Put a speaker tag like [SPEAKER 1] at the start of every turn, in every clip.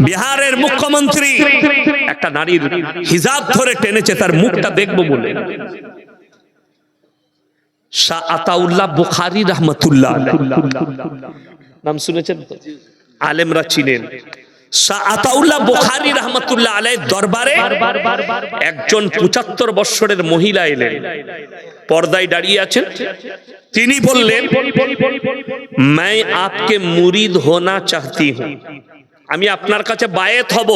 [SPEAKER 1] বিহারের মুখ্যমন্ত্রী একটা নারীর হিজাব ধরে টেনেছে তার মুখটা দেখবো বলে শাহ আতাউল্লাহ বুখারি রহমতুল্লাহ নাম শুনেছেন তো? আলেমরা চিনেন শাহ আতাউল্লাহ বুখারি রহমতুল্লাহ আলাই দরবারে একজন পঁচাত্তর বৎসরের মহিলা এলেন পর্দায় দাঁড়িয়ে আছেন তিনি বললেন मैं आपके मुरीद होना चाहती हूं আমি আপনার কাছে বায়েত হব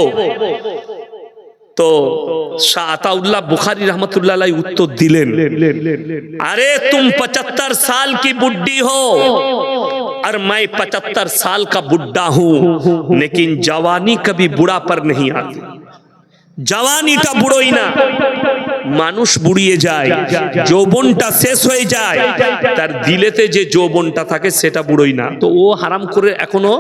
[SPEAKER 1] তো শাহ আতাউল্লাহ বুখারি রহমতুল্লাহ আলাই উত্তর দিলেন अरे तुम पचहत्तर साल की बुड्ढी हो और मैं पचहत्तर साल का बुड्ढा हूं लेकिन जवानी कभी बुढ़ा पर नहीं आती জওয়ানিটা বুড়োই না মানুষ বুড়িয়ে যায় যৌবনটা শেষ হয়ে যায় তার দিলেতে যে যৌবনটা থাকে সেটা বুড়োই না তো ও হারাম করে এখনো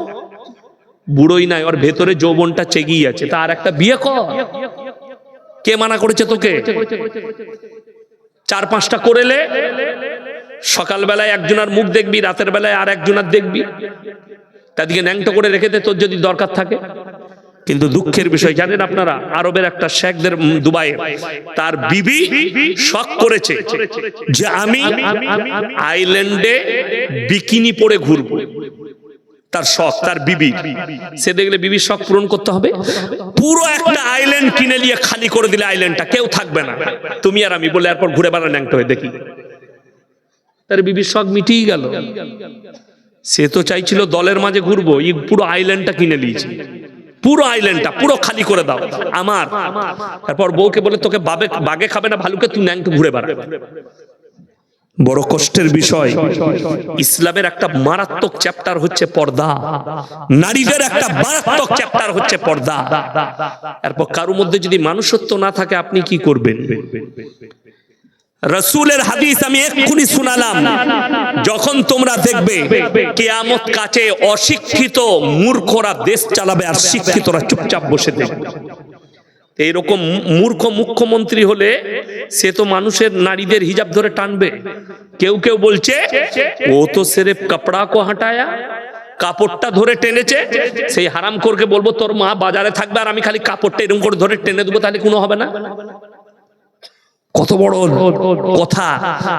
[SPEAKER 1] বুড়োই নাই ওর ভেতরে যৌবনটা চেগিয়ে আছে তার একটা বিয়ে কর। কে মানা করেছে তোকে? চার পাঁচটা করেলে সকালবেলায় একজনার মুখ দেখবি রাতের বেলায় আর একজনার দেখবি। তাদেরকে ন্যাংটো করে রেখে দে তোর যদি দরকার থাকে। কিন্তু দুঃখের বিষয় জানেন আপনারা আরবের একটা শেখদের উম, দুবাইয়ে তার বিবি শখ করেছে যে আমি আইল্যান্ডে বিকিনি পরে ঘুরবো। তার শখ, তার বিবি। সে দেখলে বিবির শখ পূরণ করতে হবে? পুরো একটা আইল্যান্ড কিনে নিয়ে খালি করে দিলে আইল্যান্ডটা কেউ থাকবে না। তুমি আর আমি বলে এরপর ঘুরে বেড়া ন্যাংটো হয়ে দেখি। তার বিবির শখ মিটিয়ে গেল। সে তো চাইছিল দলের মাঝে ঘুরবো, এই পুরো আইল্যান্ডটা কিনে নিয়েছি পুরো আইল্যান্ডটা পুরো খালি করে দাও। আমার। তারপর বউকে বলে, তোকে বাগে খাবে না, ভালুকে তুই ন্যাংটো ঘুরে বেড়া। বড় কষ্টের বিষয়। ইসলামের একটা মারাত্মক চ্যাপ্টার হচ্ছে পর্দা। নারীদের একটা মারাত্মক চ্যাপ্টার হচ্ছে পর্দা। এরপর কারোর মধ্যে যদি মানুষত্ব না থাকে, আপনি কি করবেন? রসুলের হাদিস আমি এক্ষুনি শুনালাম। যখন তোমরা দেখবে, কেয়ামত কাছে অশিক্ষিত মূর্খরা দেশ চালাবে আর শিক্ষিতরা চুপচাপ বসে দেখবে এইরকম মূর্খ মুখ্যমন্ত্রী হলে সে তো মানুষের নারীদের হিজাব ধরে টানবে। কেউ কেউ বলছে, ও তো সেরেফ কাপড়া কো হাঁটায়া, কাপড়টা ধরে টেনেছে, সেই হারাম করকে বলব তোর মা বাজারে থাকবে আর আমি খালি কাপড়টা এরকম করে ধরে টেনে দেবো, তাহলে কোনো হবে না। কত বড় কথা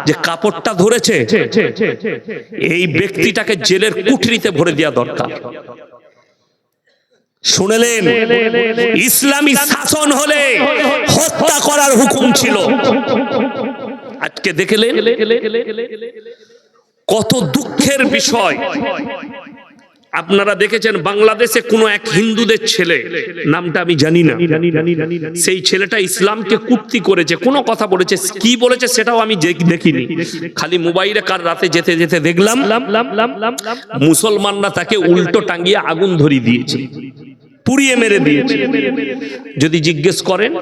[SPEAKER 1] যে কাপড়টা ধরেছে, এই ব্যক্তিটাকে জেলের কুঠরিতে ভরে দেওয়া দরকার। শুনলেন, ইসলামী শাসন হলে হত্যা করার হুকুম ছিল। আজকে দেখলেন কত দুঃখের বিষয়। আপনারা দেখেছেন বাংলাদেশে কোন এক হিন্দুদের ছেলে, নামটা আমি জানি না, সেই ছেলেটা ইসলামকে কুপ্তি করেছে, কোনো কথা বলেছে, কি বলেছে সেটাও আমি দেখিনি। খালি মোবাইলে কার রাতে যেতে যেতে দেখলাম, মুসলমানরা তাকে উল্টো টাঙ্গিয়ে আগুন ধরিয়ে দিয়েছে। পুড়িয়ে মেরে দিয়েছে। যদি জিজ্ঞেস করেন,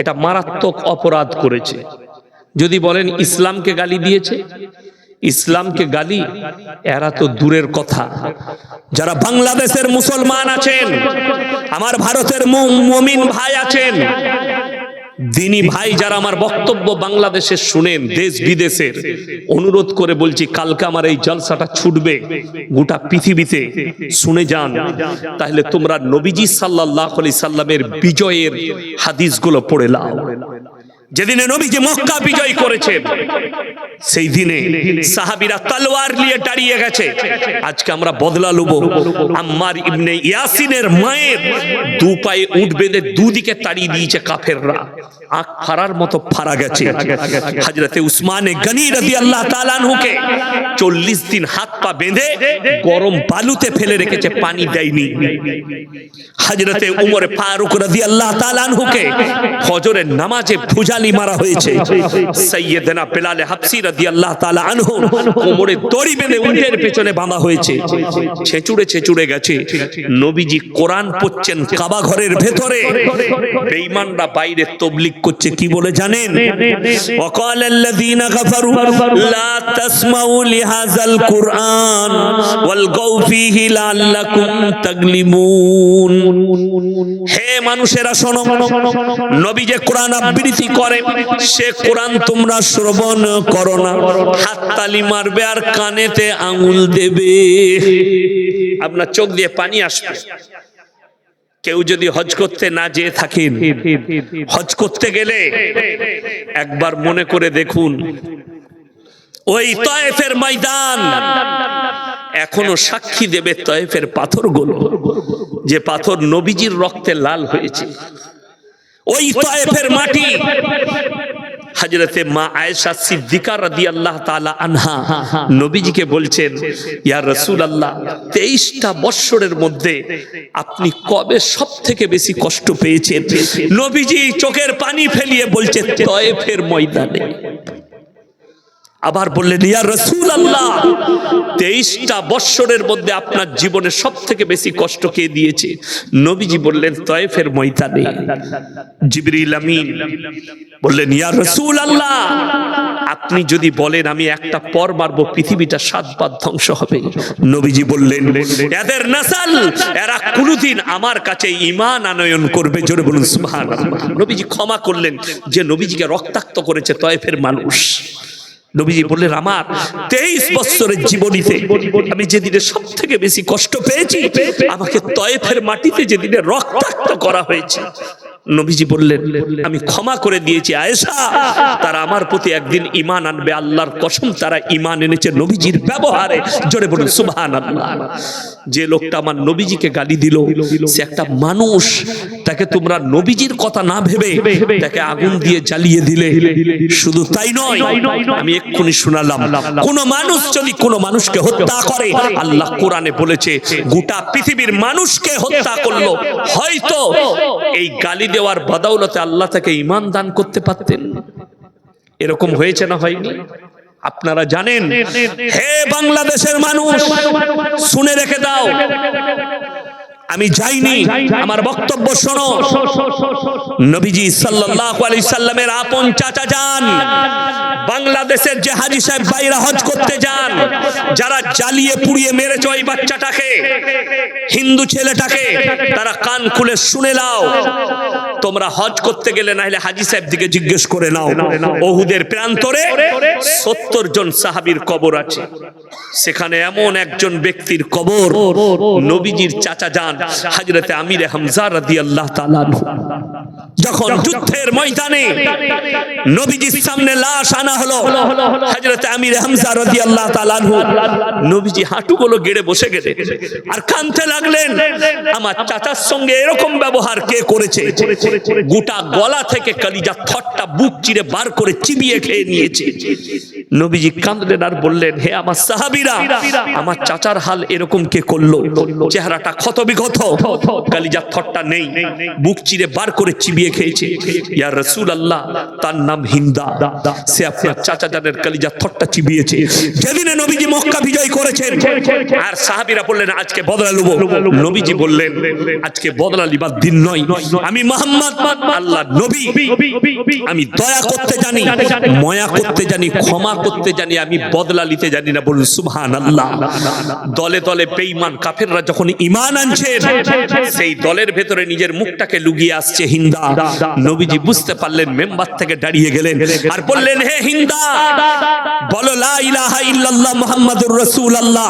[SPEAKER 1] এটা মারাত্মক অপরাধ করেছে। যদি বলেন, ইসলামকে গালি দিয়েছে, ইসলামকে গালি, এরা তো দূরের কথা। যারা বাংলাদেশের মুসলমান আছেন, আমার ভারতের মমিন ভাই আছেন দিনী ভাই যারা আমার বক্তব্য বাংলাদেশে শুনেন, দেশ বিদেশের, অনুরোধ করে বলছি, কালকে আমার এই জলসাটা ছুটবে গোটা পৃথিবীতে, শুনে যান। তাহলে তোমরা নবীজি সাল্লাহ আলি সাল্লামের বিজয়ের হাদিসগুলো পড়ে লাও। যেদিনে নবীজি মক্কা বিজয় করেছেন সেই দিনে সাহাবিরা তলোয়ার নিয়ে দাঁড়িয়ে গেছে। আজকে আমরা বদলা লুব। আম্মার ইবনে ইয়াসিনের মায়ের দু পায়ে উঠ বেঁধে দুদিকে তাড়িয়ে দিয়েছে কাফেররা। আখ ফারার মতো গেছে। উসমানে গনি রাদি আল্লাহ তালানহুকে চল্লিশ দিন হাত পা বেঁধে গরম বালুতে ফেলে রেখেছে, পানি দেয়নি। উমরে ফারুক রাদি আল্লাহ তালানহুকে ফজরের নামাজে ফুজালি মারা হয়েছে। সৈয়দনা বেলালে হাফসি রাদি আল্লাহ তালা আনহু কোমরে দড়ি বেঁধে উল্টের পেছনে বাঁধা হয়েছে। ছেচুড়ে ছেচুড়ে গেছে। নবীজি কোরআন পড়ছেন কাবা ঘরের ভেতরে। বেঈমানরা বাইরে তবলিগ করছে কি বলে জানেন وقال الذين كفروا لا تسمعوا لهذا القرآن والغوا فيه لعلكم تغلبون হে মানুষেরা শোনো নবী যে কোরআন আবৃত্তি করে সে কোরআন তোমরা শ্রবণ করো না হাত তালি মারবে আর কানেতে আঙুল দেবে আপনার চোখ দিয়ে পানি আসবে কেউ যদি হজ করতে না যেয়ে থাকেন, হজ করতে গেলে একবার মনে করে দেখুন, ওই তয়েফের ময়দান এখনও সাক্ষী দেবে তয়েফের পাথরগুলো, যে পাথর নবীজির রক্তে লাল হয়েছে। ওই তয়েফের মাটি হজরতে মা আয়েশা সিদ্দিকা আল্লাহ তালা আনহা নবীজিকে বলছেন, ইয়া রাসূলুল্লাহ 23টা বৎসরের মধ্যে আপনি কবে সব থেকে বেশি কষ্ট পেয়েছেন? নবীজি চোখের পানি ফেলিয়ে বলছে, তয়েফের ময়দানে। আবার বললেন, ইয়া রসুল আল্লাহ তেইশটা বৎসরের মধ্যে আপনার জীবনে সব থেকে বেশি কষ্ট কে দিয়েছে? নবীজি বললেন, তয়েফের ময়দানে। জিবরিল আমিন বললেন, ইয়া রসুল আল্লাহ আপনি যদি বলেন, আমি একটা পর মারবো, পৃথিবীটা সাতবার ধ্বংস হবে। নবীজি বললেন, এদের নাসাল, এরা কোনোদিন আমার কাছে ইমান আনয়ন করবে। জোরে বলুন সুবহান নবীজি ক্ষমা করলেন যে নবীজিকে রক্তাক্ত করেছে তয়েফের মানুষ। নবীজি বললেন আমার তেইশ বছরের জীবনীতে আমি যেদিনে সব থেকে বেশি কষ্ট পেয়েছি আমাকে তয়েফের মাটিতে যেদিনে রক্তাক্ত করা হয়েছে। নবীজি বললেন, আমি ক্ষমা করে দিয়েছি আয়েশা। তারা আমার প্রতি একদিন ইমান আনবে। আল্লাহর কসম, তারা ইমান এনেছে নবীজির ব্যবহারে। জোরে বলুন সুবহান যে লোকটা আমার নবীজিকে গালি দিল, সে একটা মানুষ। তাকে তোমরা নবীজির কথা না ভেবে তাকে আগুন দিয়ে জ্বালিয়ে দিলে। শুধু তাই নয়, আমি এক্ষুনি শোনালাম, কোন মানুষ যদি কোন মানুষকে হত্যা করে, আল্লাহ কোরআনে বলেছে, গোটা পৃথিবীর মানুষকে হত্যা করল। হয়তো এই গালি দেওয়ার বদৌলতে আল্লাহ তাকে ইমান দান করতে পারতেন। এরকম হয়েছে না হয়নি? আপনারা জানেন? হে বাংলাদেশের মানুষ, শুনে রেখে দাও। আমি যাইনি। আমার বক্তব্য শোনো। নবীজি সাল্লাল্লাহু আলাইহি সাল্লামের আপন চাচা যান। বাংলাদেশের যে হাজি সাহেব বাইরা হজ করতে যান। যারা জ্বালিয়ে পুড়িয়ে মেরেছে ওই বাচ্চাটাকে হিন্দু ছেলেটাকে তারা কান খুলে শুনে নাও। তোমরা হজ করতে গেলে না হলে হাজি সাহেব দিকে জিজ্ঞেস করে নাও। ওহুদের প্রান্তরে সত্তর জন সাহাবীর কবর আছে। সেখানে এমন একজন ব্যক্তির কবর নবীজির চাচা যান। হাজরতে আমির হামজা রাদিয়াল্লাহু তাআলা। যখন যুদ্ধের ময়দানে নবীজির সামনে লাশ আনা হলো হযরত আমির হামজা রাদিয়াল্লাহু তাআলা নবীজি হাঁটুগুলো গেড়ে বসে গেলে আর কাঁদতে লাগলেন আমার চাচার সঙ্গে এরকম ব্যবহার কে করেছে? গোটা গলা থেকে কলিজা থটটা বুক চিরে বার করে চিবিয়ে খেয়ে নিয়েছে। নবীজি কাঁদলেন আর বললেন হে আমার সাহাবীরা আমার চাচার হাল এরকম কে করল? চেহারাটা ক্ষত নেই। বুক চিরে বার করে চিবিয়ে খেয়েছে। রাসূল আল্লাহ তার নাম হিন্দা। সে আপনার চাচা জানের চিবিয়েছে। যেদিনে নবীজি মক্কা বিজয় করেছেন, আর সাহাবীরা বললেন, আজকে বদলা লুবো। নবীজি বললেন, আজকে বদলা লিবার দিন নয়। আমি মোহাম্মদ, আল্লাহ নবী। আমি দয়া করতে জানি, ময়া করতে জানি, ক্ষমা করতে জানি, আমি বদলা জানি না। বলুন সুবহান আল্লাহ দলে দলে বেঈমান কাফেররা যখন ইমান সেই দলের ভেতরে নিজের মুখটাকে লুকিয়ে আসছে হিন্দা। নবীজি বুঝতে পারলেন মেম্বার থেকে দাঁড়িয়ে গেলেন আর বললেন হে হিন্দা বলো লা ইলাহা ইল্লাল্লাহ মুহাম্মাদুর রাসূলুল্লাহ।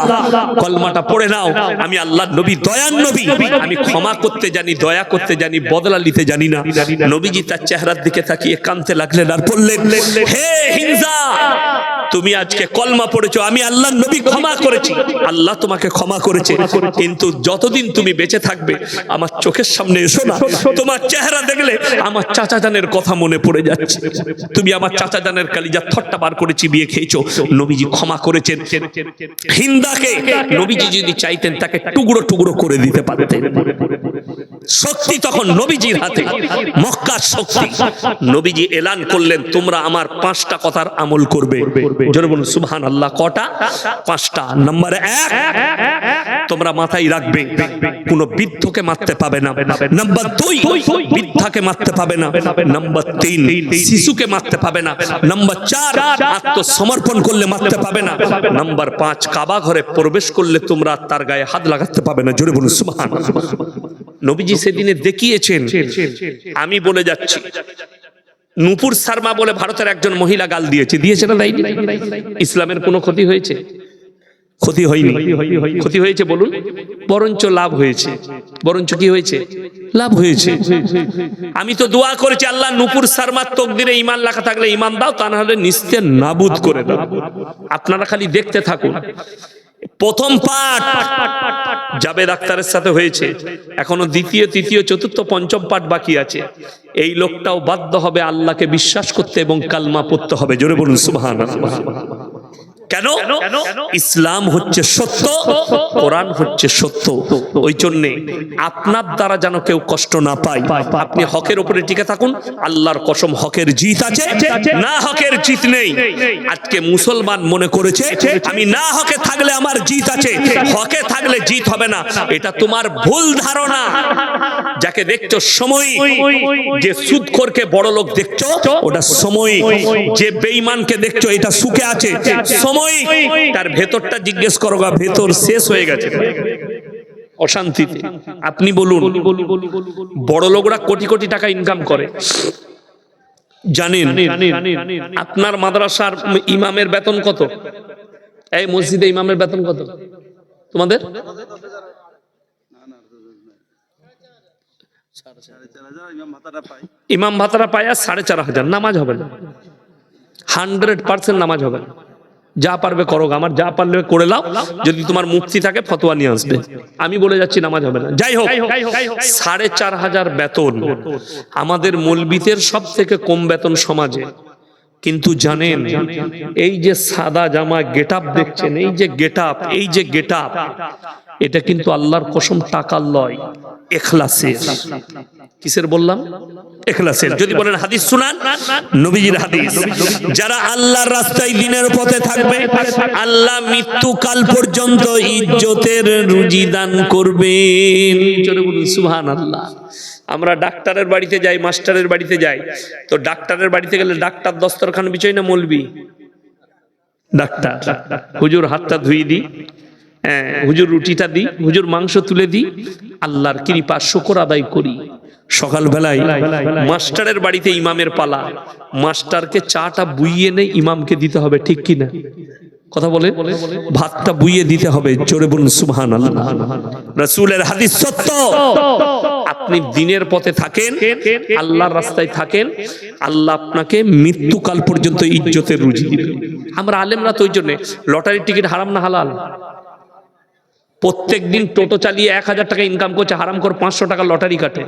[SPEAKER 1] কলমাটা পড়ে নাও। আমি আল্লাহর নবী দয়ার নবী। আমি ক্ষমা করতে জানি দয়া করতে জানি বদলা নিতে জানি না। নবীজি তার চেহারার দিকে তাকিয়ে কাঁদতে লাগলেন আর বললেন হে হিন্দা তুমি আজকে কলমা পড়েছো, আমি আল্লাহ নবী ক্ষমা করেছি। আল্লাহ তোমাকে ক্ষমা করেছে, কিন্তু যতদিন তুমি বেঁচে থাকবে, আমার চোখের সামনে এসো না। তোমার চেহারা দেখলে আমার চাচা জানের কথা মনে পড়ে যাচ্ছে। তুমি আমার চাচা জানের কালিজা থট্টা বার করে চিবিয়ে খেয়েছো। নবীজি ক্ষমা করেছেন। হিন্দাকে নবীজি যদি চাইতেন, তাকে টুকরো টুকরো করে দিতে পারতেন। শক্তি তখন নবীজির হাতে। মক্কার শক্তি। নবীজি এলান করলেন, তোমরা আমার পাঁচটা কথার আমল করবে। জোরে বলুন সুবহান আল্লাহ কটা? পাঁচটা। নাম্বার এক, তোমরা মাথায় রাখবে, কোন বৃদ্ধকে মারতে পাবে না। নাম্বার দুই, বৃদ্ধাকে মারতে পাবে না। নাম্বার তিন, শিশুকে মারতে পাবে না। নাম্বার চার, আত্মসমর্পণ করলে মারতে পাবে না। নাম্বার পাঁচ, কাবা ঘরে প্রবেশ করলে তোমরা তার গায়ে হাত লাগাতে পাবে না। জোরে বলুন সুবহান নবীজি সেদিনে দেখিয়েছেন, আমি বলে যাচ্ছি। নুপুর শর্মা বলে ভারতের একজন মহিলা গাল দিয়েছে। দিয়েছে না ইসলামের কোনো ক্ষতি হয়েছে? ক্ষতি হয়নি। ক্ষতি হয়েছে বলুন। বরঞ্চ লাভ হয়েছে। বরঞ্চ কি হয়েছে? লাভ হয়েছে। আমি তো দোয়া করেছি, আল্লাহ নুপুর শর্মার তকদিরে ইমান লেখা থাকলে ইমান দাও, তা না হলে নিস্তে নাবুদ করে দাও। আপনারা খালি দেখতে থাকুন। প্রথম পাঠ জাবেদ আক্তারের সাথে হয়েছে। এখনও দ্বিতীয়, তৃতীয়, চতুর্থ, পঞ্চম পাঠ বাকি আছে। এই লোকটাও বাধ্য হবে আল্লাহকে বিশ্বাস করতে এবং কালমা পড়তে হবে। জোরে বলুন সুবহান কেন? ইসলাম হচ্ছে সত্য কোরআন হচ্ছে সত্য। ওই জন্যে আপনার দ্বারা যেন কেউ কষ্ট না পায়। আপনি হকের উপরে টিকে থাকুন। আল্লাহর কসম হকের জিত আছে না হকের জিত নেই। আজকে মুসলমান মনে করেছে আমি না হকে থাকলে আমার জিত আছে হকে থাকলে জিত হবে না। এটা তোমার ভুল ধারণা। যাকে দেখছ সময় যে সুদখোরকে বড় লোক দেখছ ওটা সময়। যে বেঈমানকে দেখছ এটা সুখে আছে। সময় তার ভেতরটা জিজ্ঞেস করো গা, ভেতর শেষ হয়ে গেছে। অশান্তিতে। আপনি বলুন, বড় লোকরা কোটি কোটি টাকা ইনকাম করে। জানেন, আপনার মাদ্রাসার ইমামের বেতন কত? এই মসজিদে ইমামের বেতন কত? তোমাদের? ইমাম ভাতারা পায় আর সাড়ে চার হাজার। নামাজ হবে না। হান্ড্রেড পার্সেন্ট নামাজ হবে না। যা পারবে করো, আমার যা পারলে করে লাও। যদি তোমার মুক্তি থাকে, ফতোয়া নিয়ে আসবে। আমি বলে যাচ্ছি, নামাজ হবে না। যাই হোক, সাড়ে চার হাজার বেতন আমাদের মলবিতের সব থেকে কম বেতন সমাজে। কিন্তু জানেন, এই যে সাদা জামা গেট দেখছেন, এই যে গেট এই যে গেট এটা কিন্তু আল্লাহর কসম টাকার লয়। এখলাসের কিসের বললাম? এখলাসের যদি বলেন হাদিস শুনান নবীজির হাদিস। যারা আল্লাহর রাস্তায় দিনের পথে থাকবে আল্লাহ মৃত্যুকাল পর্যন্ত ইজ্জতের রুজি দান করবেন। বলুন সুবহানাল্লাহ। আমরা ডাক্তারের বাড়িতে যাই মাস্টারের বাড়িতে যাই। তো ডাক্তারের বাড়িতে গেলে ডাক্তার দস্তরখান বিছয় না মলবি? ডাক্তার। হুজুর হাতটা ধুই দি। হুজুর রুটিটা দিই, হুজুর মাংস তুলে দিই, আল্লাহর কৃপা, শুকর আদায় করি। সকালবেলায় মাস্টারের বাড়িতে ইমামের পালা। মাস্টারকে চাটা বুইয়ে নেই ইমামকে দিতে হবে, ঠিক কি না? কথা বলে ভাতটা বুইয়ে দিতে হবে, জোরে বলুন সুবহান আল্লাহ রাসূলের হাদিস সত্য। আপনি দিনের পথে থাকেন, আল্লাহর রাস্তায় থাকেন, আল্লাহ আপনাকে মৃত্যুকাল পর্যন্ত ইজ্জতের রুজি। আমরা আলেমরা তো ওই জন্য লটারির টিকিট হারাম না হালাল? প্রত্যেক দিন টোটো চালিয়ে এক হাজার টাকা ইনকাম করছে, হারাম কর পাঁচশো টাকা লটারি কাটে।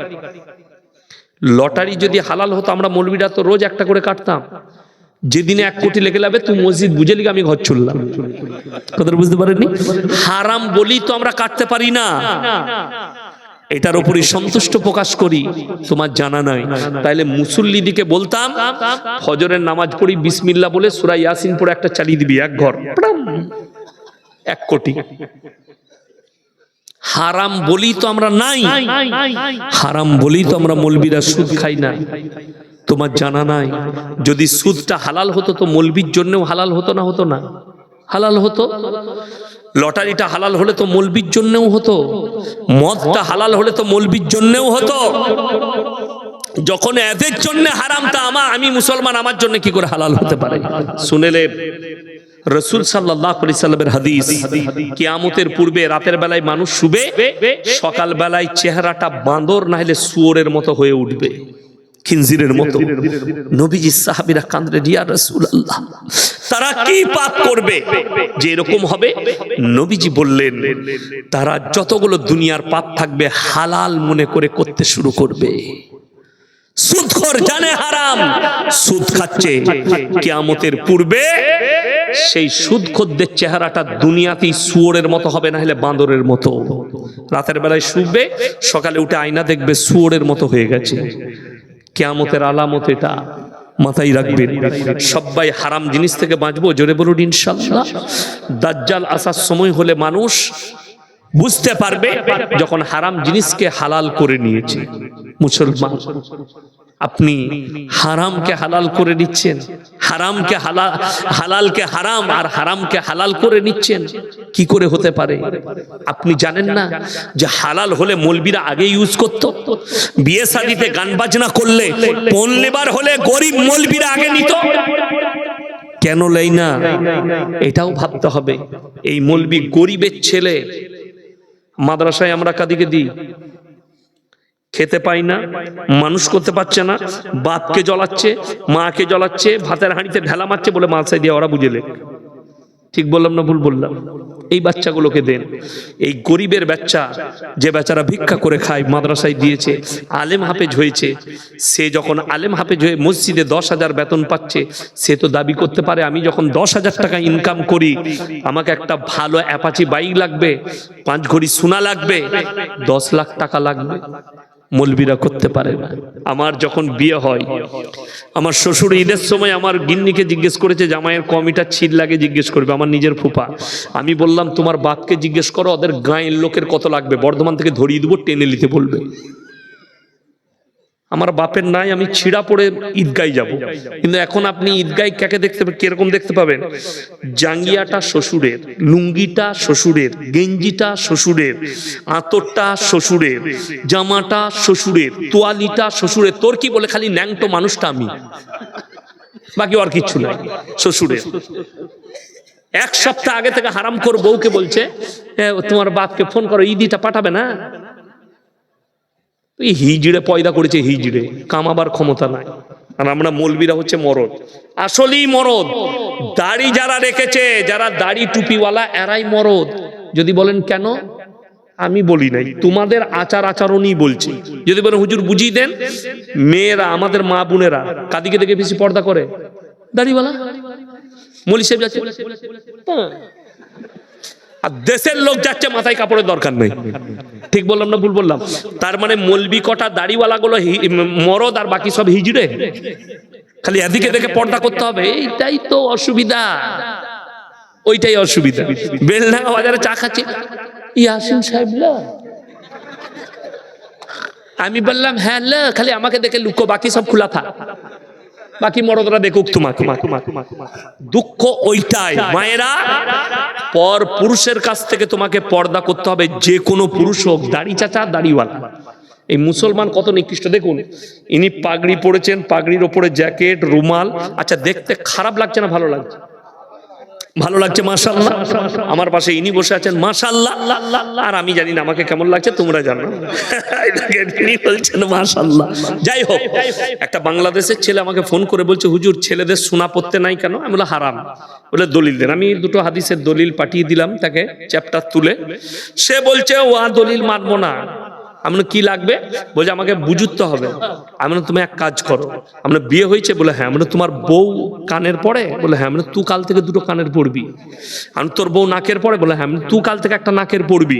[SPEAKER 1] লটারি যদি হালাল হতো, আমরা মৌলবিরা তো রোজ একটা করে কাটতাম। যেদিনে এক কোটি লেগে যাবে, তুই মসজিদ বুঝে লিগে আমি ঘর চললাম কথা বুঝতে পারেননি? হারাম বলি তো আমরা কাটতে পারি না। এটার উপরই সন্তুষ্ট প্রকাশ করি, তোমার জানা নাই। তাইলে মুসল্লিদিকে বলতাম, ফজরের নামাজ পড়ি বিসমিল্লা বলে সুরা ইয়াসিন পড়ে একটা চালিয়ে দিবি, এক ঘর। এক কোটি। হারাম বলি তো আমরা নাই। হারাম বলি তো আমরা মলবিরা সুদ খাই না। তোমার জানা নাই। যদি সুদটা হালাল হতো তো মলবির জন্যও হালাল হতো না হতো না? হালাল হতো? লটারিটা হালাল হলে তো মলবির জন্যও হতো। মদটা হালাল হলে তো মলবির জন্যও হতো। যখন এদের জন্য হারামটা আমার আমি মুসলমান আমার জন্য কি করে হালাল হতে পারে? শুনেলে রসুল সাল্লাহ হাদিস, কিয়ামতের পূর্বে রাতের বেলায় মানুষ শুবে সকাল বেলায় চেহারাটা বাঁদর না হলে শুয়োরের মতো হয়ে উঠবে তারা যে এরকম হবে? নবীজি বললেন, তারা যতগুলো দুনিয়ার পাপ থাকবে, হালাল মনে করে করতে শুরু করবে। সুদখোর জানে হারাম, সুদ খাচ্ছে। কিয়ামতের পূর্বে সেই সুদখোরদের চেহারাটা দুনিয়াতেই শুয়োরের মতো হবে না হলে বাঁদরের মতো। রাতের বেলায় শুবে, সকালে উঠে আয়না দেখবে শুয়োরের মতো হয়ে গেছে। কিয়ামতের আলামত এটা, মাথায় রাখবেন সবাই হারাম জিনিস থেকে বাঁচবো, জোরে বলুন ইনশাল্লাহ দাজ্জাল আসার সময় হলে মানুষ বুঝতে পারবে, যখন হারাম জিনিসকে হালাল করে নিয়েছে। মুসলমান আপনি হারামকে হালাল করে নিচ্ছেন, হারামকে হালাল হালালকে হারাম আর হারামকে হালাল করে নিচ্ছেন, কি করে হতে পারে? আপনি জানেন না যে হালাল হলে মলবিরা আগে ইউজ করত? বিয়ে শাদিতে গান বাজনা করলে পন লেবার হলে গরিব মলবিরা আগে নিত। কেন লেই না? এটাও ভাবতে হবে। এই মলবি গরিবের ছেলে। মাদ্রাসায় আমরা কাদিকে দিই। খেতে পাই না, মানুষ করতে পারছে না, বাপকে জ্বলাচ্ছে, মাকে জ্বলাচ্ছে, ভাতের হাঁড়িতে ঢেলা মারছে বলে মালসাই দিয়ে ওরা বুঝেলে ঠিক বললাম না ভুল বললাম? এই বাচ্চাগুলোকে দেন। এই গরিবের বাচ্চা যে বেচারা ভিক্ষা করে খায়, মাদ্রাসায় দিয়েছে, আলেম হাফেজ হয়েছে, সে যখন আলেম হাফেজ হয়ে মসজিদে দশ হাজার বেতন পাচ্ছে, সে তো দাবি করতে পারে, আমি যখন দশ হাজার টাকা ইনকাম করি, আমাকে একটা ভালো অ্যাপাচি বাইক লাগবে পাঁচ ঘড়ি সোনা লাগবে, দশ লাখ টাকা লাগবে। মলবিরা করতে পারে। না আমার যখন বিয়ে হয়, আমার শ্বশুর ঈদের সময় আমার গিন্নিকে জিজ্ঞেস করেছে, জামাইয়ের কমিটা ছিল লাগে? জিজ্ঞেস করবে, আমার নিজের ফুপা। আমি বললাম, তোমার বাপকে জিজ্ঞেস করো, ওদের গাঁয়ের লোকের কত লাগবে? বর্ধমান থেকে ধরিয়ে দেবো, টেনে নিতে বলবে। আমার বাপের নাই আমি ছিঁড়া পড়ে ঈদগাই যাব। কিন্তু এখন আপনি ঈদগাই কাকে দেখতে কীরকম দেখতে পাবেন? জাঙ্গিয়াটা শ্বশুরের লুঙ্গিটা শ্বশুরের গেঞ্জিটা শ্বশুরের আতরটা শ্বশুরের জামাটা শ্বশুরের তোয়ালিটা শ্বশুরের। তোর কি বলে খালি ন্যাংটো মানুষটা আমি? বাকি আর কিচ্ছু নাই শ্বশুরের। এক সপ্তাহ আগে থেকে হারাম কর বউকে বলছে "এ, তোমার বাপকে ফোন করো ঈদিটা পাঠাবে না? এই হিজড়ে পয়দা করেছে হিজড়ে, কামাবার ক্ষমতা নাই। আর আমরা মৌলবীরা হচ্ছে মরদ। আসলেই মরদ। দাড়ি যারা রেখেছে, যারা দাড়ি টুপিওয়ালা, এরাই মরদ। যদি বলেন কেন? আমি বলি নাই। তোমাদের আচার আচরণই বলছি। যদি বলেন, হুজুর, বুঝিয়ে দেন। মেয়েরা, আমাদের মা বোনেরা, কাদিকে দেখে বেশি পর্দা করে। দাড়িওয়ালা? মলি সাহেব যাচ্ছে। হ্যাঁ। আর দেশের লোক যাচ্ছে, মাথায় কাপড়ের দরকার নেই। ঠিক বললাম না ভুল বললাম? তার মানে মলবি কটা দাড়িওয়ালা গুলো মরদ আর বাকি সব হিজড়ে। খালি এদিকে দেখে পর্দা করতে হবে। এইটাই তো অসুবিধা। ওইটাই অসুবিধা। বেলডাঙ্গা বাজারে চা খাচ্ছে। ইয়াসিন সাহেব। আমি বললাম হ্যাঁ খালি আমাকে দেখে লুকো, বাকি সব খোলা থাক। বাকি মরদরা দেখুক তোমাকে। দুঃখ ওইটাই। মায়েরা পর পুরুষের কাছ থেকে তোমাকে পর্দা করতে হবে যে কোনো পুরুষ হোক দাড়ি চাচা দাড়িওয়ালা। এই মুসলমান কত নিকৃষ্ট দেখুন ইনি পাগড়ি পরেছেন পাগড়ির ওপরে জ্যাকেট রুমাল। আচ্ছা দেখতে খারাপ লাগছে না ভালো লাগছে? ভালো লাগছে মাশাল্লাহ আমার পাশে ইনি বসে আছেন মাশাল্লাহ আর আমি জানি না, আমাকে কেমন লাগছে, তোমরা জানো। ইনি বলছেন মাশাল্লাহ যাই হোক, একটা বাংলাদেশের ছেলে আমাকে ফোন করে বলছে, হুজুর, ছেলেদের সোনা পড়তে নাই কেন? আমি বলে হারাম। বলে, দলিল দেন। আমি দুটো হাদিসের দলিল পাঠিয়ে দিলাম তাকে চ্যাপ্টার তুলে সে বলছে ও আর দলিল মানবো না। আমরা কি লাগবে? বলছে, আমাকে বুঝতে হবে। আমরা তুমি এক কাজ করো। আমরা বিয়ে হয়েছে বলে হ্যাঁ আমরা তোমার বউ কানের পরে? বলে হ্যাঁ আমরা তুই কাল থেকে দুটো কানের পড়বি আমি তোর বউ নাকের পরে? বলে হ্যাঁ তুই কাল থেকে একটা নাকের পড়বি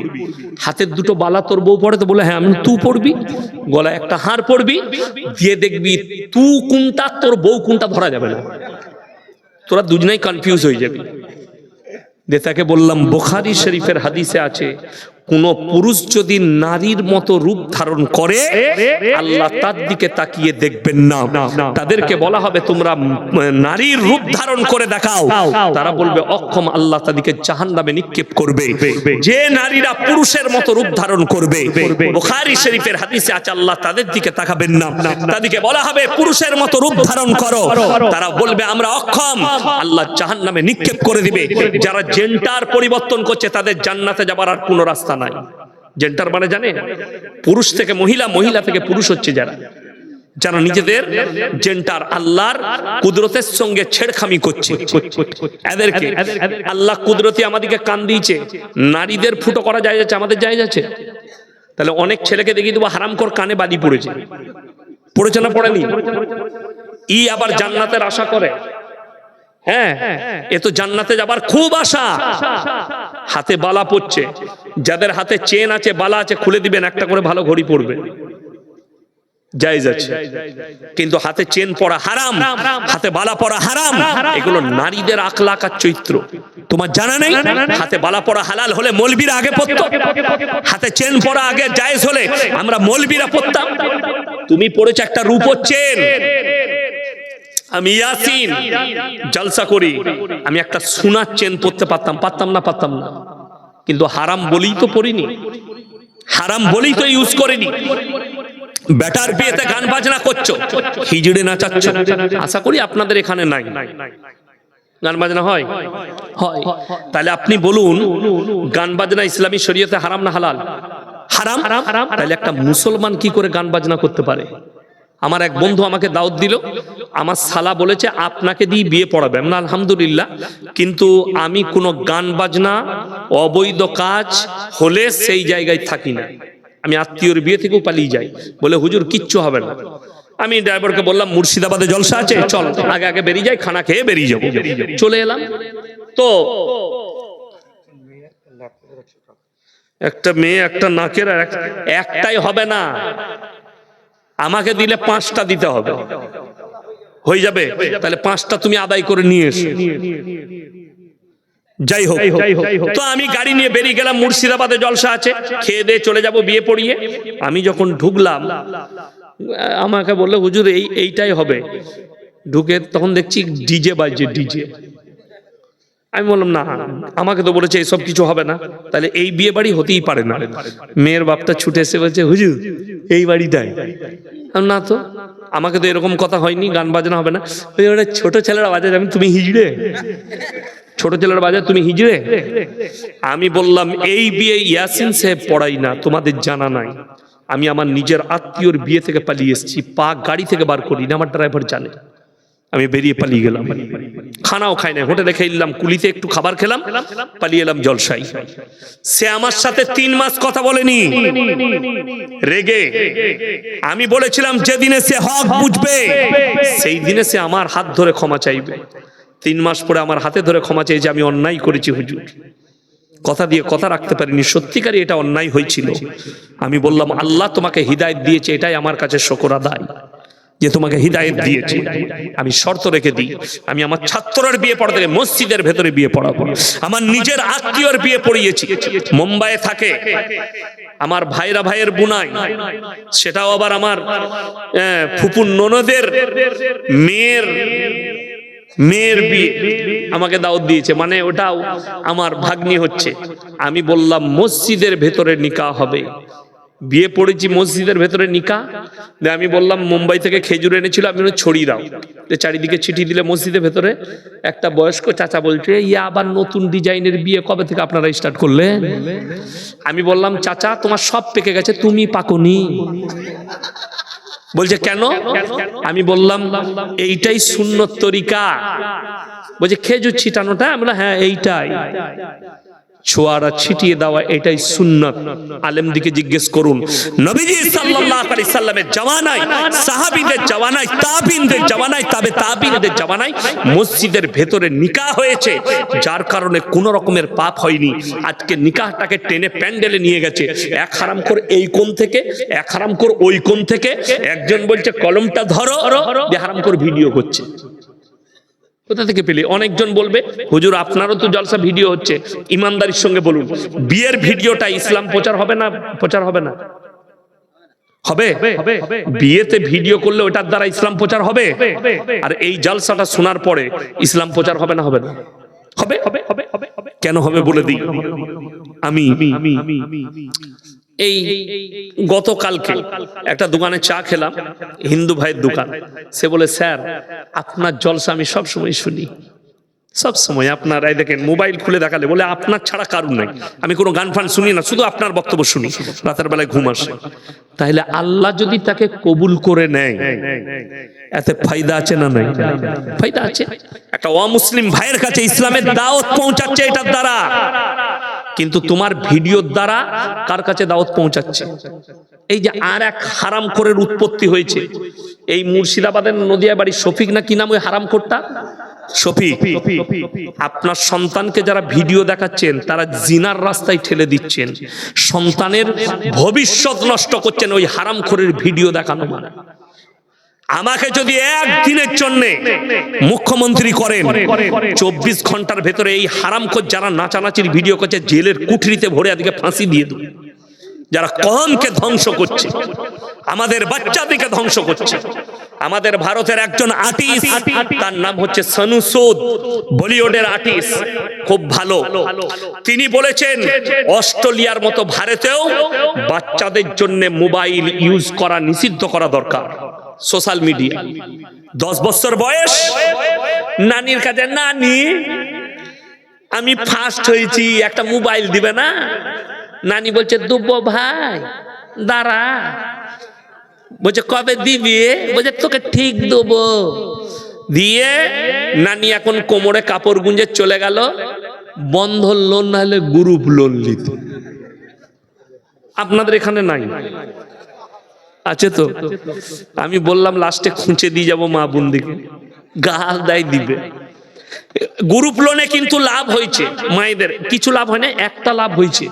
[SPEAKER 1] হাতের দুটো বালা তোর বউ পড়ে তো বলে হ্যাঁ আমি তুই পড়বি গলায় একটা হার পড়বি দিয়ে দেখবি তুই কোনটা, তোর বউ কোনটা ধরা যাবে না। তোরা দুজনেই কনফিউজ হয়ে যাবি। যে তাকে বললাম, বোখারি শরীফের হাদিসে আছে কোন পুরুষ যদি নারীর মতো রূপ ধারণ করে, আল্লাহ তার দিকে তাকিয়ে দেখবেন না। তাদেরকে বলা হবে, তোমরা নারীর রূপ ধারণ করে দেখাও। তারা বলবে, অক্ষম আল্লাহ তাদেরকে জাহান নামে নিক্ষেপ করবে। যে নারীরা পুরুষের মতো রূপ ধারণ করবে, বোখারি শরীফের হাদিসে আছে, আল্লাহ তাদের দিকে তাকাবেন না। তাদেরকে বলা হবে, পুরুষের মতো রূপ ধারণ করো। তারা বলবে, আমরা অক্ষম, আল্লাহ জাহান নামে নিক্ষেপ করে দিবে। যারা জেন্টার পরিবর্তন করছে, তাদের জান্নাতে যাবার আর কোনো রাস্তা নাই। জেন্টার মানে জানে? পুরুষ থেকে মহিলা মহিলা থেকে পুরুষ হচ্ছে যারা। যারা নিজেদের জেন্টার আল্লাহর কুদরতের সঙ্গে ছেড়খামি করছে। এদেরকে আল্লাহ কুদরতি আমাদেরকে কান দিয়েছে। নারীদের ফুটো করা যায় যাচ্ছে, আমাদের যায় যাচ্ছে। তাহলে অনেক ছেলেকে দেখিয়ে দেবো কর কানে বাদি পড়েছে। পড়েছে না পড়েনি? ই আবার জান্নাতের আশা করে। হ্যাঁ এ তো জান্নাতে যাবার খুব আশা। হাতে বালা পড়ছে। যাদের হাতে চেন আছে, বালা আছে, খুলে দিবেন, একটা করে ভালো ঘড়ি পড়বে। আছে। কিন্তু হাতে চেন পরা হারাম। হাতে বালা পরা হারাম। এগুলো নারীদের আখলাক আর চৈত্র তোমার জানা নেই? হাতে বালা পরা হালাল হলে মলবিরা আগে পড়তো। হাতে চেন পরা আগে জায়েজ হলে আমরা মলবিরা পড়তাম। তুমি পড়েছো একটা রূপোর চেন। আমি ইয়াসিন, জলসা করি। আমি একটা সোনার চেন পড়তে পারতাম পারতাম না পারতাম না। কিন্তু হারাম বলেই তো পড়িনি। হারাম বলেই তো ইউজ করিনি। বেটার বিয়েতে গান বাজনা করছ হিজড়ে নাচাচ্ছ। আশা করি আপনাদের এখানে নাই। গান বাজনা হয়? হয়। তাহলে আপনি বলুন, গান বাজনা ইসলামী শরীয়তে হারাম না হালাল? হারাম? তাহলে একটা মুসলমান কি করে গান বাজনা করতে পারে? আমার এক বন্ধু আমাকে দাওয়াত দিল। আমার সালা বলেছে, আপনাকে দিয়ে বিয়ে পড়াবে। না আলহামদুলিল্লাহ। কিন্তু আমি কোনো গান বাজনা, অবৈধ কাজ হলে সেই জায়গায় থাকি না। আমি আত্মীয়র বিয়ে থেকেও পালিয়ে যাই। বলে, হুজুর, কিচ্ছু হবে না। আমি ড্রাইভারকে বললাম, মুর্শিদাবাদে জলসা আছে, চল। আগে আগে বেরিয়ে যাই, খানা খেয়ে বেরিয়ে যাব। চলে এলাম। তো একটা মেয়ে, একটা নাকের একটাই হবে না। আমাকে দিলে পাঁচটা দিতে হবে। হয়ে যাবে? তাহলে পাঁচটা তুমি আদায় করে নিয়ে এসো। যাই হোক। তো আমি গাড়ি নিয়ে বেরিয়ে গেলাম, মুর্শিদাবাদে জলসা আছে। খেয়ে দিয়ে চলে যাব বিয়ে পড়িয়ে। আমি যখন ঢুকলাম, আমাকে বলল, হুজুর, এই, এইটাই হবে। ঢুকে তখন দেখছি ডিজে বাজছে, ডিজে। আমি বললাম, না, আমাকে তো বলেছে এসব কিছু হবে না। তাহলে এই বিয়ে বাড়ি হতেই পারে না। মেয়ের বাপটা ছুটে এসে বলছে, হুজুর, এই বাড়িটাই। না তো, আমাকে তো এরকম কথা হয়নি, গান বাজনা হবে না। ছোট ছেলেরা বাজে আমি, তুমি হিজড়ে? ছোট ছেলের বাজার তুমি হিজড়ে? আমি বললাম, এই বিয়ে ইয়াসিন সাহেব পড়াই না, তোমাদের জানা নাই। আমি আমার নিজের আত্মীয়র বিয়ে থেকে পালিয়ে এসেছি, পা গাড়ি থেকে বার করি না, আমার ড্রাইভার জানে। আমি বেরিয়ে পালিয়ে গেলাম। খানাও খাই না হোটেলে খেলাম কুলিতে একটু খাবার খেলাম, পালিয়ে এলাম জলসাই সে আমার সাথে তিন মাস কথা বলেনি। রেগে। আমি বলেছিলাম, যেদিনে সে হক বুঝবে, সেই দিনে সে আমার হাত ধরে ক্ষমা চাইবে। তিন মাস পরে আমার হাতে ধরে ক্ষমা চেয়েছে আমি অন্যায় করেছি, হুজুর। কথা দিয়ে কথা রাখতে পারিনি। সত্যিকারই এটা অন্যায় হয়েছিল। আমি বললাম, আল্লাহ তোমাকে হিদায়ত দিয়েছে, এটাই আমার কাছে শকর আদায়। যে তোমাকে হিদায়ত দিয়েছে। আমি শর্ত রেখে দিই। আমি আমার ছাত্রর বিয়ে পড়াতে মসজিদের ভেতরে বিয়ে পড়াবো। আমার নিজের আত্মীয়র বিয়ে পড়িয়েছি। মুম্বাইয়ে থাকে। আমার ভাইরা ভাইয়ের বুনাই। সেটাও আবার আমার ফুপুর ননদের মেয়ের মেয়ের বিয়ে। আমাকে দাওয়াত দিয়েছে। মানে ওটাও আমার ভাগ্নি হচ্ছে। আমি বললাম, মসজিদের ভেতরে নিকা হবে। বিয়ে পড়েছি মসজিদের ভেতরে নিকা। দিয়ে আমি বললাম, মুম্বাই থেকে খেজুর এনেছিল, আমি ছড়িয়ে দাও। চারিদিকে চিঠি দিলে মসজিদের ভেতরে একটা বয়স্ক চাচা বলছে ইয়া আবার নতুন ডিজাইনের বিয়ে কবে থেকে আপনারা স্টার্ট করলেন? আমি বললাম, চাচা, তোমার সব পেকে গেছে, তুমি পাকনি। বলছে, কেন? আমি বললাম, এইটাই সুন্নত তরিকা। বলছে, খেজুর ছিটানোটা? আমরা হ্যাঁ এইটাই। ছোয়ারা ছিটিয়ে দেওয়া এটাই সুন্নত। আলেম দিকে জিজ্ঞেস করুন, নবীজি সাল্লাল্লাহু আলাইহি সাল্লামের জামানায় সাহাবীদের জামানায় তাবিনদের জামানায় তবে তাবিনদের জামানায় মসজিদের ভেতরে নিকাহ হয়েছে, যার কারণে কোনো রকমের পাপ হয়নি। আজকে নিকাহটাকে টেনে প্যান্ডেলে নিয়ে গেছে, এক হারাম কর এই কোণ থেকে, এক হারাম কর ওই কোণ থেকে, একজন বলছে, কলমটা ধরো, যে হারাম কর ভিডিও করছে। কোথা থেকে পেলে? অনেকজন বলবে হুজুর আপনারও তো জলসা ভিডিও হচ্ছে। ইমানদারির সঙ্গে বলুন। বিয়ের ভিডিওটা ইসলাম প্রচার হবে না প্রচার হবে না? হবে? বিয়েতে ভিডিও করলে ওটার দ্বারা ইসলাম প্রচার হবে? আর এই জলসাটা শোনার পরে ইসলাম প্রচার হবে না হবে না? হবে? হবে হবে হবে হবে। কেন হবে বলে দিই? আমি এই গতকালকে একটা দোকানে চা খেলাম, হিন্দু ভাইয়ের দোকান। সে বলে, স্যার, আপনার জলসা আমি সবসময় শুনি। সব সময় আপনার, এই দেখেন, মোবাইল খুলে দেখালে বলে, আপনার ছাড়া কারণ নাই। আমি কোনো গান ফান শুনি না, শুধু আপনার বক্তব্য শুনি। রাতের বেলায় ঘুম আসে। তাহলে আল্লাহ যদি তাকে কবুল করে নেয়, এতে ফায়দা আছে না নাই? ফায়দা আছে। একটা অমুসলিম ভাইয়ের কাছে ইসলামের দাওয়াত পৌঁছাচ্ছে এটার দ্বারা। কিন্তু তোমার ভিডিওর দ্বারা কার কাছে দাওয়াত পৌঁছাচ্ছে? এই যে আর এক হারাম খোরের উৎপত্তি হয়েছে। এই মুর্শিদাবাদের নদিয়া বাড়ি শফিক না কি নাম ওই হারাম খোরটা শফিক, আপনার সন্তানকে যারা ভিডিও দেখাচ্ছেন, তারা জিনার রাস্তায় ঠেলে দিচ্ছেন। সন্তানের ভবিষ্যৎ নষ্ট করছেন ওই হারাম খোরের ভিডিও দেখানো। মানে আমাকে যদি একদিনের জন্য মুখ্যমন্ত্রী করেন, চব্বিশ ঘণ্টার ভেতরে এই হারামখোর যারা নাচানাচির ভিডিও করছে, জেলের কুঠরিতে ভরে আদিকে ফাঁসি দিয়ে দেবো। যারা কমকে ধ্বংস করছে, আমাদের বাচ্চাদেরকে ধ্বংস করছে। আমাদের ভারতের একজন আর্টিস্ট তার নাম হচ্ছে সনু সুদ বলিউডের আর্টিস্ট খুব ভালো। তিনি বলেছেন অস্ট্রেলিয়ার মতো ভারতেও বাচ্চাদের জন্য মোবাইল ইউজ করা নিষিদ্ধ করা দরকার সোশ্যাল মিডিয়া। দশ বছর বয়স নানির কাছে নানি আমি ফার্স্ট হয়েছি একটা মোবাইল দিবে না? নানি বলছে দুব্ব ভাই দাঁড়া বলছে, কবে দিবি বলছে, তোকে ঠিক দেবো। দিয়ে নানি এখন কোমরে কাপড় গুঞ্জে চলে গেল। বন্ধন লোন না হলে গ্রুপ লোন নিতে। আপনাদের এখানে নাই? আছে তো? আমি বললাম, লাস্টে খুঁচে দিয়ে যাব মা বন্দিকে গাল দেয় দিবে। গ্রুপ লোনে কিন্তু লাভ হয়েছে মায়েদের। কিছু লাভ হয় না, একটা লাভ হয়েছে।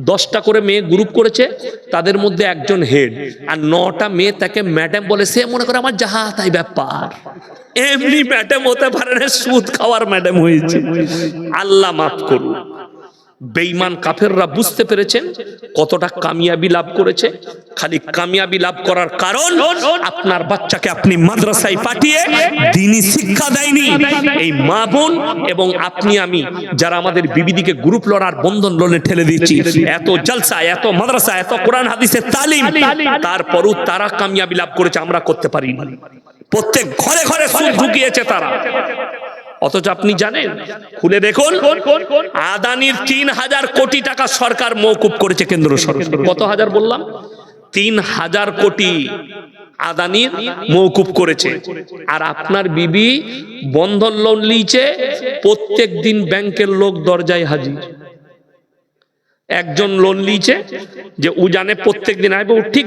[SPEAKER 1] দশটা করে মেয়ে গ্রুপ করেছে, তাদের মধ্যে একজন হেড। আর নটা মেয়ে তাকে ম্যাডাম বলে, সে মনে করে আমার যাহা তাই ব্যাপার। এমনি ম্যাডাম হতে পারে সুদ খাওয়ার ম্যাডাম হয়েছে। আল্লাহ মাফ করুন বেঈমান কাফেররা বুঝতে পেরেছেন কতটা কামিয়াবি লাভ করেছে। খালি কামিয়াবি লাভ করার কারণ, আপনার বাচ্চাকে আপনি মাদ্রাসায় পাঠিয়ে দিনই শিক্ষা দেয়নি। এই মা বোন এবং আপনি, আমি যারা আমাদের বিবিদিকে গ্রুপ লড়ার বন্ধন লোনে ঠেলে দিয়েছি, এত জলসা, এত মাদ্রাসা, এত কোরআন হাদিসের তালিম, তারপরও তারা কামিয়াবি লাভ করেছে, আমরা করতে পারিনি। প্রত্যেক ঘরে ঘরে সুদ ঢুকিয়েছে তারা। অথচ আপনি জানেন, খুলে দেখুন, আদানির তিন হাজার কোটি টাকা সরকার মৌকুব করেছে কেন্দ্র সরকার। কত হাজার বললাম? তিন হাজার কোটি আদানির মৌকুব করেছে। আর আপনার বিবি বন্ধন লোন লিয়েছে প্রত্যেক দিন ব্যাংকের লোক দরজায় হাজির। একজন লোন লিয়েছে যে ও জানে প্রত্যেক দিন আসবে ঠিক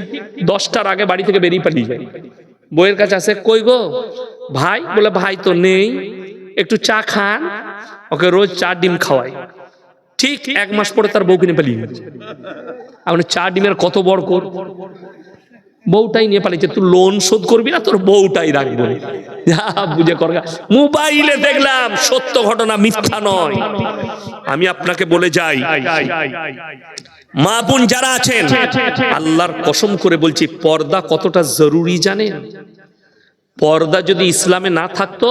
[SPEAKER 1] দশটার আগে বাড়ি থেকে বেরিয়ে পালিয়ে যায়। বইয়ের কাছে আসে কই গো? ভাই? বলে, ভাই তো নেই। একটু চা খান, ওকে রোজ চা ডিম খাওয়াই। ঠিক এক মাস পরে তার বউ কিনে পালিয়ে গেছে। আপনি চা ডিমের কত বড় কর। বউটাই নিয়ে পালিয়েছে, তুই লোন শোধ করবি না? তোর বউটাই রাখব যা বুঝে কর মোবাইলে দেখলাম সত্য ঘটনা, মিথ্যা নয়। আমি আপনাকে বলে যাই, মা বোন যারা আছেন, আল্লাহর কসম করে বলছি, পর্দা কতটা জরুরি জানেন? পর্দা যদি ইসলামে না থাকতো,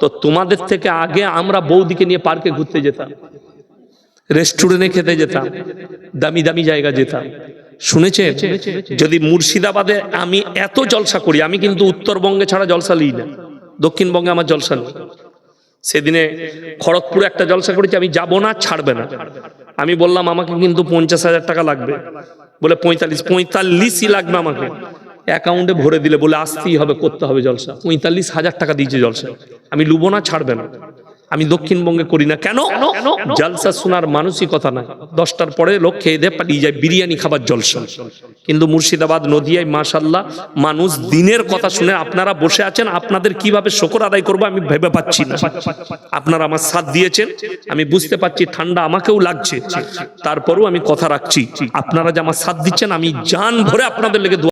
[SPEAKER 1] তো তোমাদের থেকে আগে আমরা বৌদিকে নিয়ে পার্কে ঘুরতে যেতাম, রেস্টুরেন্টে খেতে যেতাম, দামি দামি জায়গা যেতাম। শুনেছে যদি মুর্শিদাবাদে আমি এত জলসা করি, আমি কিন্তু উত্তরবঙ্গে ছাড়া জলসা লিই না, দক্ষিণবঙ্গে আমার জলসা নেই। সেদিনে খড়গপুরে একটা জলসা করেছি, আমি যাব না, ছাড়বে না। আমি বললাম, আমাকে কিন্তু পঞ্চাশ হাজার টাকা লাগবে। বলে, পঁয়তাল্লিশ, পঁয়তাল্লিশই লাগবে আমাকে। অ্যাকাউন্টে ভরে দিলে বলে আসতেই হবে করতে হবে জলসা। পঁয়তাল্লিশ হাজার টাকা দিয়েছে জলসা। আমি লুবো না ছাড়বে না। আমি দক্ষিণবঙ্গে করি না। কেন? জলসা শোনার মানসিকতা নাই। দশটার পরে লোক খেয়ে দিয়ে পালিয়ে যায় বিরিয়ানি খাবার জলসা। কিন্তু মুর্শিদাবাদ নদিয়ায় মাশাল্লাহ মানুষ দিনের কথা শুনে আপনারা বসে আছেন আপনাদের কীভাবে শকর আদায় করব আমি ভেবে পাচ্ছি না। আপনারা আমার সাথ দিয়েছেন। আমি বুঝতে পারছি ঠান্ডা আমাকেও লাগছে। তারপরেও আমি কথা রাখছি। আপনারা যে আমার সাথ দিচ্ছেন আমি জান ভরে আপনাদের লেগে